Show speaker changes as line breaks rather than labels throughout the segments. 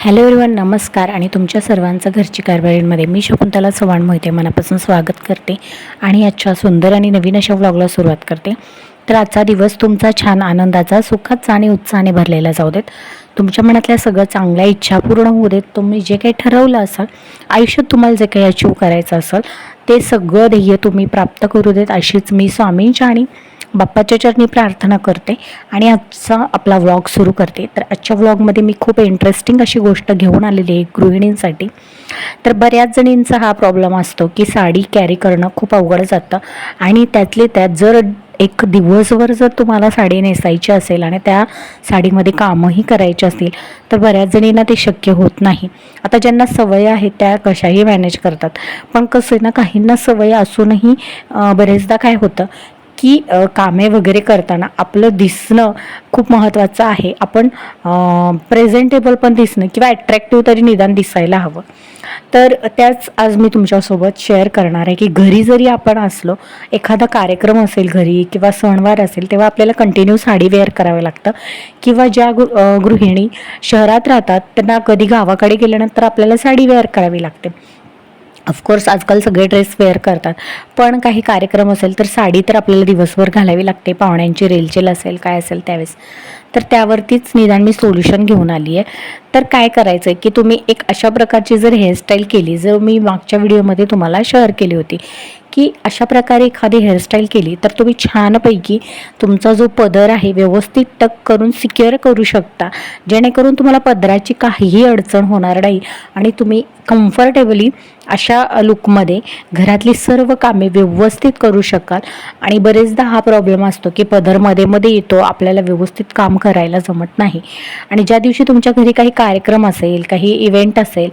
Hello everyone नमस्कार आणि तुमच्या सर्वांचं घरची कारभारीमध्ये मी शकुंतला चव्हाण मोहिते मनापासून स्वागत करते आणि आजच्या सुंदर आणि नवीन अशा व्लॉगला सुरुवात करते. तर आजचा दिवस तुमचा छान आनंदाचा सुखाचा आणि उत्साहाने भरलेला जाऊ देत. तुमच्या मनातल्या सगळं चांगल्या इच्छा पूर्ण होऊ देत. तुम्ही जे काही ठरवलं असाल आयुष्यात तुम्हाला जे काही अचीव करायचं असेल ते सगळं ध्येय तुम्ही प्राप्त करू देत. अशीच मी स्वामींच्या आणि बाप्पाच्या चरणी प्रार्थना करते. आणि आजचा आपला व्लॉग सुरू करते. तर आजच्या व्लॉगमध्ये मी खूप इंटरेस्टिंग अशी गोष्ट घेऊन आलेली आहे गृहिणींसाठी. तर बऱ्याच जणींचा हा प्रॉब्लेम असतो की साडी कॅरी करणं खूप अवघड जातं. आणि त्यातले त्यात जर एक दिवसभर जर तुम्हाला साडी नेसायची असेल आणि त्या साडीमध्ये कामंही करायची असतील तर बऱ्याच जणींना ते शक्य होत नाही. आता ज्यांना सवय आहे त्या कशाही मॅनेज करतात. पण कसं ना काहींना सवय असूनही बरेचदा काय होतं की कामे वगैरे करताना आपलं दिसणं खूप महत्त्वाचं आहे. आपण प्रेझेंटेबल पण दिसणं किंवा ॲट्रॅक्टिव्ह तरी निदान दिसायला हवं. तर त्याच आज मी तुमच्यासोबत शेअर करणार आहे की घरी जरी आपण असलो एखादा कार्यक्रम असेल घरी किंवा सणवार असेल तेव्हा आपल्याला कंटिन्यू साडी वेअर करावं लागतं. किंवा ज्या गृ गृहिणी शहरात राहतात त्यांना कधी गावाकडे गेल्यानंतर आपल्याला साडी वेअर करावी लागते. ऑफकोर्स आजकाल सगळे ड्रेस वेअर करतात. पण काही कार्यक्रम असेल तर साडी तर आपल्याला दिवसभर घालावी लागते. पाहुण्यांची रेलचेल असेल काय असेल त्यावेळेस. तर त्यावरतीच निदान मी सोल्युशन घेऊन आली आहे. तर काय करायचं आहे की तुम्ही एक अशा प्रकारची जर हेअरस्टाईल केली जर मी मागच्या व्हिडिओमध्ये तुम्हाला शेअर केली होती की अशा प्रकारे एखादी हेअरस्टाईल केली तर तुम्ही छानपैकी तुमचा जो पदर आहे व्यवस्थित टक करून सिक्युअर करू शकता. जेणेकरून तुम्हाला पदराची काहीही अडचण होणार नाही आणि तुम्ही कम्फर्टेबली अशा लुकमध्ये घरातली सर्व कामे व्यवस्थित करू शकाल. आणि बरेचदा हा प्रॉब्लेम असतो की पदरमध्ये मध्ये येतो आपल्याला व्यवस्थित काम करायला जमत नाही. आणि ज्या दिवशी तुमच्या घरी काही कार्यक्रम असेल काही इव्हेंट असेल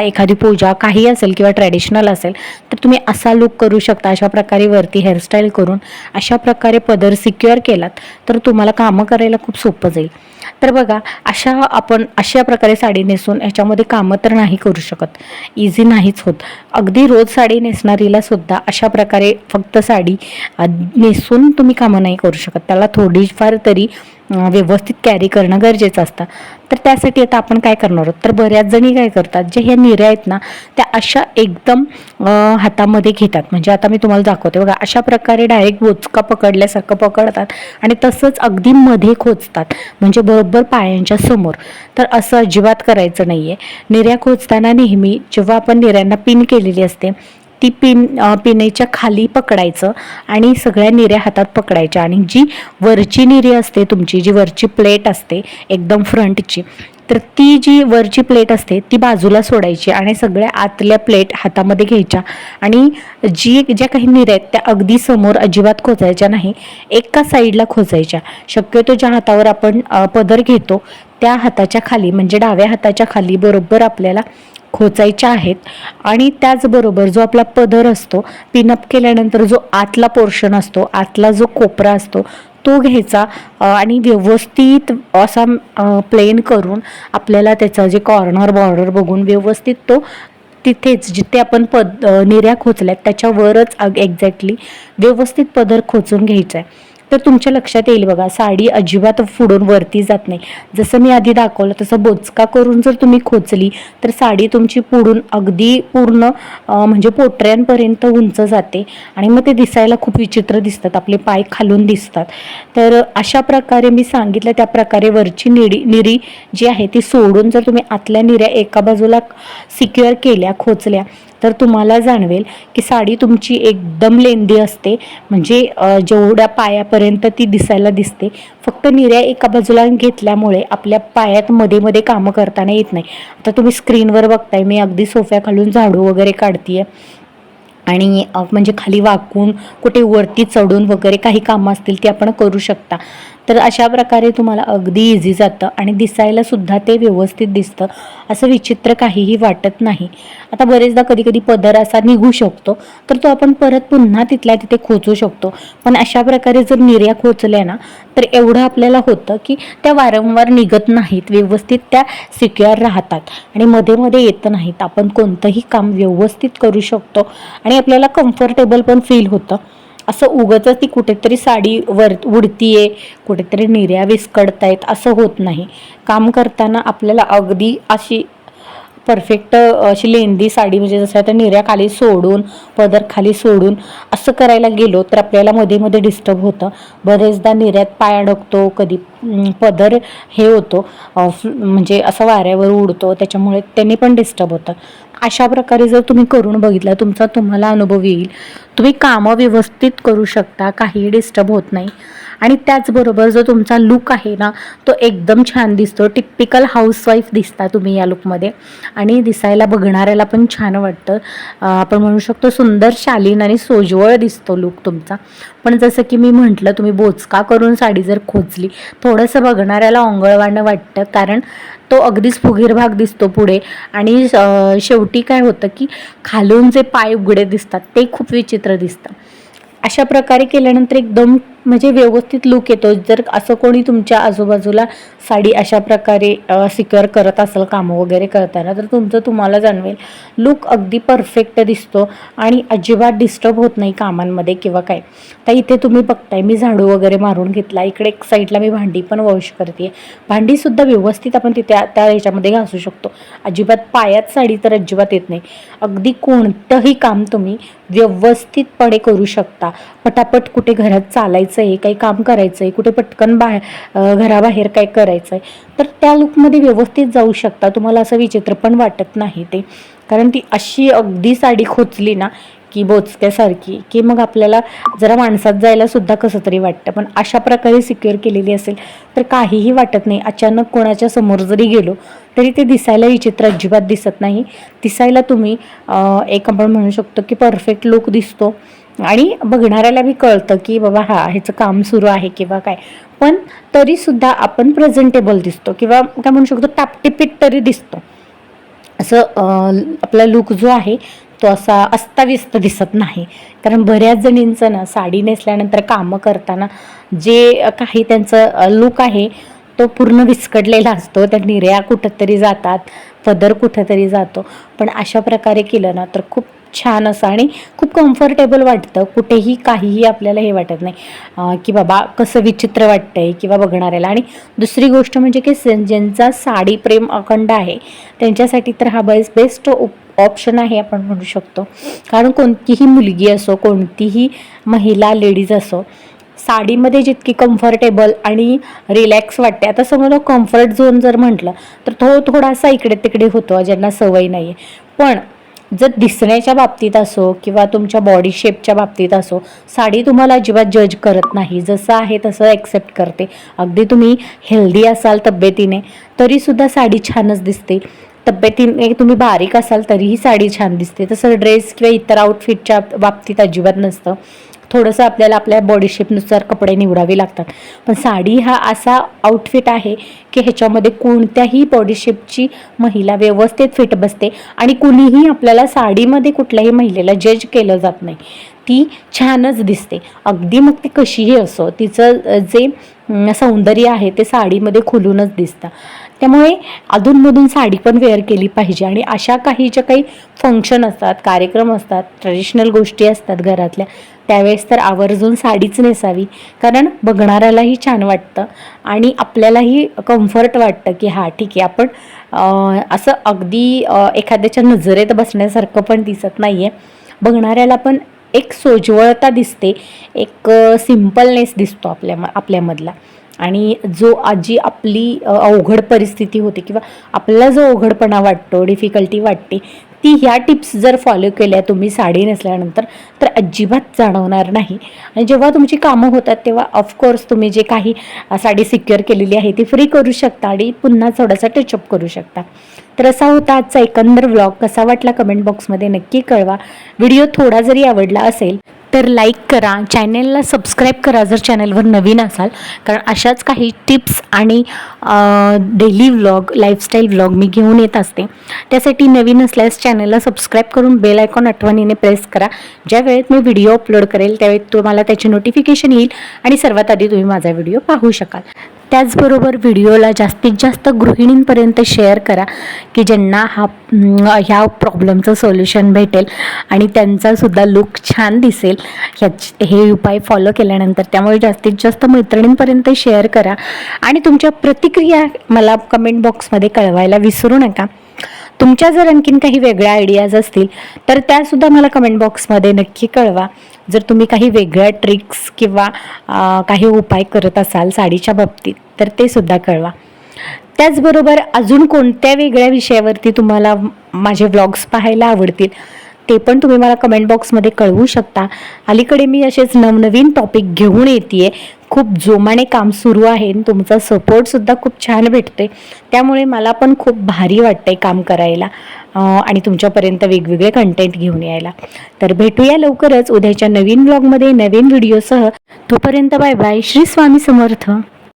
एखादी पूजा काही असेल किंवा ट्रॅडिशनल असेल तर तुम्ही असा लुक करू शकता अशा प्रकारे वरती हेअरस्टाईल करून अशा प्रकारे पदर सिक्युअर केलात तर तुम्हाला कामं करायला खूप सोपं जाईल. तर बघा अशा आपण अशा प्रकारे साडी नेसून ह्याच्यामध्ये कामं तर नाही करू शकत. इझी नाहीच होत. अगदी रोज साडी नेसणारीला सुद्धा अशा प्रकारे फक्त साडी नेसून तुम्ही कामं नाही करू शकत. त्याला थोडीफार तरी व्यवस्थित कॅरी करणं गरजेचं असतं. तर त्यासाठी आता आपण काय करणार आहोत? तर बऱ्याच जणी काय करतात जे ह्या निऱ्या आहेत ना त्या अशा एकदम हातामध्ये घेतात. म्हणजे आता मी तुम्हाला दाखवते बघा अशा प्रकारे डायरेक्ट बोचका पकडल्यासारखं पकडतात आणि तसंच अगदी मध्ये खोचतात. म्हणजे बरोबर पायांच्या समोर. तर असं अजिबात करायचं नाही आहे निर्या खोचताना नेहमी जेव्हा आपण निर्यांना पिन केलेली असते ती पिन अ, पिनेच्या खाली पकडायचं आणि सगळ्या निऱ्या हातात पकडायच्या. आणि जी वरची निरी असते तुमची जी वरची प्लेट असते एकदम फ्रंटची तर ती जी वरची प्लेट असते ती बाजूला सोडायची आणि सगळ्या आतल्या प्लेट हातामध्ये घ्यायच्या. आणि जी ज्या काही निऱ्या आहेत त्या अगदी समोर अजिबात खोचायच्या नाही एका साईडला खोचायच्या. शक्यतो ज्या हातावर आपण पदर घेतो त्या हाताच्या खाली म्हणजे डाव्या हाताच्या खाली बरोबर आपल्याला खोचायच्या आहेत. आणि त्याचबरोबर जो आपला पदर असतो पिनअप केल्यानंतर जो आतला पोर्शन असतो आतला जो कोपरा असतो तो घ्यायचा आणि व्यवस्थित असा प्लेन करून आपल्याला त्याचा जे कॉर्नर बॉर्डर बघून व्यवस्थित तो तिथेच जिथे आपण पद निर्या खोचल्यात त्याच्यावरच एक्झॅक्टली व्यवस्थित पदर खोचून घ्यायचा आहे तर तुमच्या लक्षात येईल बघा साडी अजिबात फुडून वरती जात नाही. जसं मी आधी दाखवलं तसं बोचका करून जर तुम्ही खोचली तर साडी तुमची पुढून अगदी पूर्ण म्हणजे पोटऱ्यांपर्यंत उंच जाते. आणि मग ते दिसायला खूप विचित्र दिसतात आपले पाय खालून दिसतात. तर अशा प्रकारे मी सांगितलं त्या प्रकारे वरची निडी निरी जी आहे ती सोडून जर तुम्ही आतल्या निऱ्या एका बाजूला सिक्युअर केल्या खोचल्या तर तुम्हाला जाणवेल की साडी तुमची एकदम लेंदी असते. म्हणजे जेवढ्या पायापर्यंत ती दिसायला दिसते फक्त निर्या एका बाजूला घेतल्यामुळे आपल्या पायात मध्ये मध्ये कामं करताना येत नाही. आता तुम्ही स्क्रीनवर बघताय मी अगदी सोफ्याखालून झाडू वगैरे काढतीये. आणि म्हणजे खाली वाकून कुठे वरती चढून वगैरे काही कामं असतील ती आपण करू शकता. तर अशा प्रकारे तुम्हाला अगदी इझी जातं आणि दिसायलासुद्धा ते व्यवस्थित दिसतं असं विचित्र काहीही वाटत नाही. आता बरेचदा कधी कधी पदर असा निघू शकतो तर तो आपण परत पुन्हा तिथल्या तिथे खोचू शकतो. पण अशा प्रकारे जर निर्या खोचल्या ना तर एवढं आपल्याला होतं की त्या वारंवार निघत नाहीत व्यवस्थित त्या सिक्युअर राहतात. आणि मध्ये मध्ये येत नाहीत. आपण कोणतंही काम व्यवस्थित करू शकतो आणि आपल्याला कम्फर्टेबल पण फील होतं. असं उगतच ती कुठेतरी साडी वर उडतीये कुठेतरी निर्या विस्कडतायत असं होत नाही. काम करताना आपल्याला अगदी अशी परफेक्ट अशी लेंदी साडी म्हणजे जसं आता निर्या खाली सोडून पदर खाली सोडून असं करायला गेलो तर आपल्याला मध्ये मध्ये डिस्टर्ब होतं. बरेचदा निर्यात पाय अडकतो कधी पदर हे होतो म्हणजे असं वाऱ्यावर उडतो त्याच्यामुळे त्यांनी पण डिस्टर्ब होतं. अशा प्रकारे जर तुम्ही करून बघितला तुमचा तुम्हाला अनुभव येईल. तुम्ही कामं व्यवस्थित करू शकता काहीही डिस्टर्ब होत नाही. आणि त्याचबरोबर जो तुमचा लुक आहे ना तो एकदम छान दिसतो. टिपिकल हाऊसवाईफ दिसता तुम्ही या लुकमध्ये आणि दिसायला बघणाऱ्याला पण छान वाटतं. आपण म्हणू शकतो सुंदर शालीन आणि सोज्वळ दिसतो लुक तुमचा. पण जसं की मी म्हटलं तुम्ही बोचका करून साडी जर खोचली थोडंसं बघणाऱ्याला ओंगळवाणं वाटतं. कारण तो अगदीच फुगीर भाग दिसतो पुढे. आणि शेवटी काय होतं की खालून जे पाय उघडे दिसतात ते खूप विचित्र दिसतं. अशा प्रकारे केल्यानंतर एकदम म्हणजे व्यवस्थित लुक येतो. जर असं कोणी तुमच्या आजूबाजूला साडी अशा प्रकारे सिक्युअर करत असेल कामं वगैरे करताना तर तुमचं तुम्हाला जाणवेल. लुक अगदी परफेक्ट दिसतो आणि अजिबात डिस्टर्ब होत नाही कामांमध्ये किंवा काय. तर इथे तुम्ही बघताय मी झाडू वगैरे मारून घेतला. इकडे एक साईडला मी भांडी पण वॉश करते भांडीसुद्धा व्यवस्थित आपण तिथे त्या ह्याच्यामध्ये घासू शकतो. अजिबात पायात साडी तर अजिबात येत नाही. अगदी कोणतंही काम तुम्ही व्यवस्थितपणे करू शकता. पटापट कुठे घरात चालायचं आहे काही काम करायचं आहे कुठे पटकन बाहेर घराबाहेर काय करायचं आहे तर त्या लुकमध्ये व्यवस्थित जाऊ शकता. तुम्हाला असं विचित्र पण वाटत नाही ते. कारण ती अशी अगदी साडी खोचली ना की बोचक्यासारखी की मग आपल्याला जरा माणसात जायला सुद्धा कसं तरी वाटतं. पण अशा प्रकारे सिक्युअर केलेली असेल तर काहीही वाटत नाही. अचानक कोणाच्या समोर जरी गेलो तरी ते दिसायला विचित्र अजिबात दिसत नाही. दिसायला तुम्ही एक आपण म्हणू शकतो की परफेक्ट लुक दिसतो. आणि बघणाऱ्याला बी कळतं की बाबा हा ह्याचं काम सुरू आहे किंवा काय. पण तरीसुद्धा आपण प्रेझेंटेबल दिसतो किंवा काय म्हणू शकतो टापटिपीट तरी दिसतो. असं आपला लुक जो आहे तो असा अस्ताव्यस्त दिसत नाही. कारण बऱ्याच जणींचं ना साडी नेसल्यानंतर कामं करताना जे काही त्यांचं लुक आहे तो पूर्ण विस्कडलेला असतो. त्या निर्या कुठंतरी जातात पदर कुठंतरी जातो. पण अशा प्रकारे केलं ना तर खूप छान असं आणि खूप कम्फर्टेबल वाटतं. कुठेही काहीही आपल्याला हे वाटत नाही. की बाबा कसं विचित्र वाटतंय किंवा बघणाऱ्याला. आणि दुसरी गोष्ट म्हणजे की से- ज्यांचा साडी प्रेम अखंड आहे त्यांच्यासाठी तर हा बेस्ट बेस्ट ऑप्शन आहे आपण म्हणू शकतो. कारण कोणतीही मुलगी असो कोणतीही महिला लेडीज असो साडीमध्ये जितकी कम्फर्टेबल आणि रिलॅक्स वाटते. आता समजा कम्फर्ट झोन जर म्हटलं तर तो थोडासा इकडे तिकडे होतो ज्यांना सवय नाही आहे पण जर दिसण्याच्या बाबतीत असो किंवा तुमच्या बॉडी शेपच्या बाबतीत असो साडी तुम्हाला अजिबात जज करत नाही. जसं आहे तसं ॲक्सेप्ट करते. अगदी तुम्ही हेल्दी असाल तब्येतीने तरीसुद्धा साडी छानच दिसते. तब्येतीने तुम्ही बारीक असाल तरीही साडी छान दिसते. तसं ड्रेस किंवा इतर आउटफिटच्या बाबतीत अजिबात नसतं. थोडंसं आपल्याला आपल्या बॉडी शेपनुसार कपडे निवडावे लागतात. पण साडी हा असा आउटफिट आहे की ह्याच्यामध्ये कोणत्याही बॉडी शेपची महिला व्यवस्थित फिट बसते आणि कुणीही आपल्याला साडीमध्ये कुठल्याही महिलेला जज केलं जात नाही. ती छानच दिसते. अगदी मग ती कशीही असो तिचं जे सौंदर्य आहे ते साडीमध्ये खुलूनच दिसतं. त्यामुळे अधूनमधून साडी पण वेअर केली पाहिजे आणि अशा काही ज्या काही फंक्शन असतात कार्यक्रम असतात ट्रेडिशनल गोष्टी असतात घरातल्या त्यावेळेस तर आवर्जून साडीच नेसावी. कारण बघणाऱ्यालाही छान वाटतं आणि आपल्यालाही कम्फर्ट वाटतं की हां ठीक आहे आपण असं अगदी एखाद्याच्या नजरेत बसण्यासारखं पण दिसत नाही आहे बघणाऱ्याला पण एक सोज्वळता दिसते एक सिम्पलनेस दिसतो आपल्या आपल्यामधला. आणि जो आजी आपली अवघड परिस्थिती होती किंवा आपल्याला जो अवघडपणा वाटतो डिफिकल्टी वाटते ती ह्या टिप्स जर फॉलो केल्या तुम्ही साडी नेसल्यानंतर तर अजिबात जाणवणार नाही. आणि जेव्हा तुमची कामं होतात तेव्हा ऑफकोर्स तुम्ही जे काही साडी सिक्युअर केलेली आहे ती फ्री करू शकता आणि पुन्हा थोडासा टचअप करू शकता. तर असा होता आजचा एकंदर व्लॉग कसा वाटला कमेंट बॉक्समध्ये नक्की कळवा. व्हिडिओ थोडा जरी आवडला असेल तर लाईक करा. चॅनेलला सबस्क्राईब करा जर चॅनलवर नवीन असाल. कारण अशाच काही टिप्स आणि डेली व्लॉग लाईफस्टाईल व्लॉग मी घेऊन येत असते. त्यासाठी नवीन असल्यास चॅनलला सबस्क्राईब करून बेल आयकॉन आठवणीने प्रेस करा. ज्या वेळेत मी व्हिडिओ अपलोड करेल त्यावेळेत तुम्हाला त्याची नोटिफिकेशन येईल आणि सर्वात आधी तुम्ही माझा व्हिडिओ पाहू शकाल. त्याचबरोबर व्हिडिओला जास्तीत जास्त गृहिणींपर्यंत शेअर करा की ज्यांना हा ह्या प्रॉब्लेमचं सोल्युशन भेटेल आणि त्यांचासुद्धा लुक छान दिसेल. ह्याच हे उपाय फॉलो केल्यानंतर त्यामुळे जास्तीत जास्त मैत्रिणींपर्यंत शेअर करा. आणि तुमच्या प्रतिक्रिया मला कमेंट बॉक्समध्ये कळवायला विसरू नका. तुमच्या जर आणखीन काही वेगळ्या आयडियाज असतील तर त्यासुद्धा मला कमेंट बॉक्समध्ये नक्की कळवा. जर तुम्ही काही वेगळ्या ट्रिक्स किंवा काही उपाय करत असाल साडीच्या बाबतीत तर ते सुद्धा कळवा. त्याचबरोबर अजून कोणत्या वेगळ्या विषयावरती तुम्हाला माझे व्लॉग्स पाहायला आवडतील ते पण तुम्ही मला कमेंट बॉक्समध्ये कळवू शकता. अलीकडे मी असेच नवनवीन टॉपिक घेऊन येते खूप जोमाने काम सुरू आहे आणि तुमचा सपोर्टसुद्धा खूप छान भेटतोय. त्यामुळे मला पण खूप भारी वाटतं आहे काम करायला आणि तुमच्यापर्यंत वेगवेगळे कंटेंट घेऊन यायला. तर भेटूया लवकरच. उद्याच्या नवीन ब्लॉगमध्ये नवीन व्हिडिओसह तोपर्यंत बाय बाय श्री स्वामी समर्थ.